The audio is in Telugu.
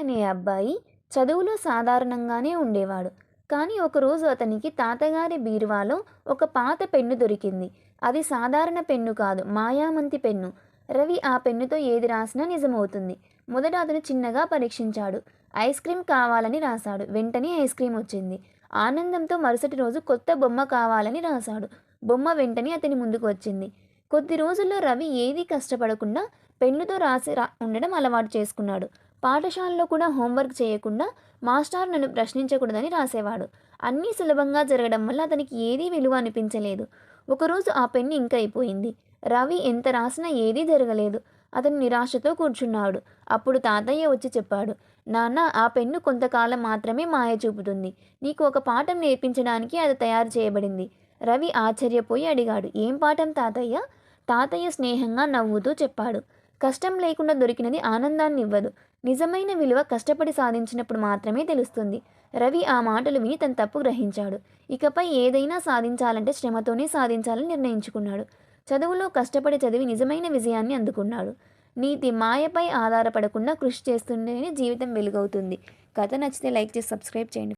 అనే అబ్బాయి చదువులో సాధారణంగానే ఉండేవాడు. కానీ ఒకరోజు అతనికి తాతగారి బీరువాలో ఒక పాత పెన్ను దొరికింది. అది సాధారణ పెన్ను కాదు మాయామంతి పెన్ను. రవి ఆ పెన్నుతో ఏది రాసినా నిజమవుతుంది. మొదట అతను చిన్నగా పరీక్షించాడు. ఐస్ క్రీమ్ కావాలని రాశాడు. వెంటనే ఐస్ క్రీమ్ వచ్చింది. ఆనందంతో మరుసటి రోజు కొత్త బొమ్మ కావాలని రాశాడు. బొమ్మ వెంటనే అతని ముందుకు వచ్చింది. కొద్ది రోజుల్లో రవి ఏదీ కష్టపడకుండా పెన్నుతో రాసి రా ఉండడం అలవాటు చేసుకున్నాడు. పాఠశాలలో కూడా హోంవర్క్ చేయకుండా మాస్టర్ నన్ను ప్రశ్నించకూడదని రాసేవాడు. అన్నీ సులభంగా జరగడం వల్ల అతనికి ఏదీ విలువ అనిపించలేదు. ఒకరోజు ఆ పెన్ను ఇంక అయిపోయింది. రవి ఎంత రాసినా ఏదీ జరగలేదు. అతను నిరాశతో కూర్చున్నాడు. అప్పుడు తాతయ్య వచ్చి చెప్పాడు నాన్న ఆ పెన్ను కొంతకాలం మాత్రమే మాయ చూపుతుంది. నీకు ఒక పాఠం నేర్పించడానికి అది తయారు చేయబడింది. రవి ఆశ్చర్యపోయి అడిగాడు ఏం పాఠం తాతయ్య? తాతయ్య స్నేహంగా నవ్వుతూ చెప్పాడు కష్టం లేకుండా దొరికినది ఆనందాన్ని ఇవ్వదు నిజమైన విలువ కష్టపడి సాధించినప్పుడు మాత్రమే తెలుస్తుంది. రవి ఆ మాటలు విని తన తప్పు గ్రహించాడు. ఇకపై ఏదైనా సాధించాలంటే శ్రమతోనే సాధించాలని నిర్ణయించుకున్నాడు. చదువులో కష్టపడి చదివి నిజమైన విజయాన్ని అందుకున్నాడు. నీతి మాయపై ఆధారపడకుండా కృషి చేస్తుంటేనే జీవితం వెలుగవుతుంది. కథ నచ్చితే లైక్ చేసి సబ్స్క్రైబ్ చేయండి.